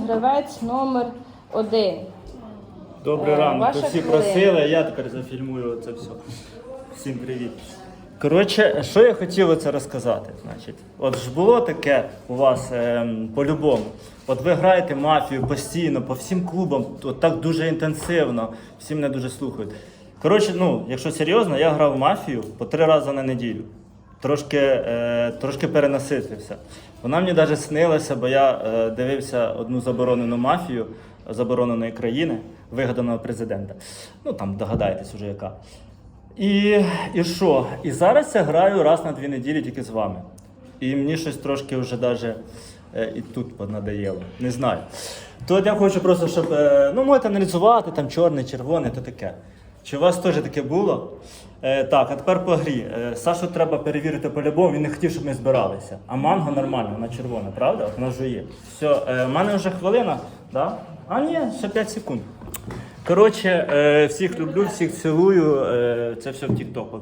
Гравець номер один. Добрий Е, ранок. ваша всі хвилина. просили, а я тепер зафільмую це все. Всім привіт. Коротше, що я хотів оце розказати? Значить, от ж було таке у вас ем, по-любому. От ви граєте мафію постійно, по всім клубам, от так дуже інтенсивно, всі мене дуже слухають. Коротше, ну, якщо серйозно, я грав в мафію по три рази на неділю. Трошки, е, трошки перенаситився. Вона мені навіть снилася, бо я е, дивився одну заборонену мафію забороненої країни, вигаданого президента. Ну там догадайтесь уже яка. І, і що? І зараз я граю раз на дві неділі тільки з вами. І мені щось трошки вже даже е, і тут понадоїло. Не знаю. То я хочу просто, щоб. е, ну, можете аналізувати, там чорне, червоне, то таке. Чи у вас теж таке було? Е, так, а тепер по грі. Е, Сашу треба перевірити по-любому, він не хотів, щоб ми збиралися. А манго нормально, вона червона, правда? От вона жує. Все, е, в мене вже хвилина, да? А ні, ще 5 секунд. Коротше, е, всіх люблю, всіх цілую. Е, це все в Тік-Току.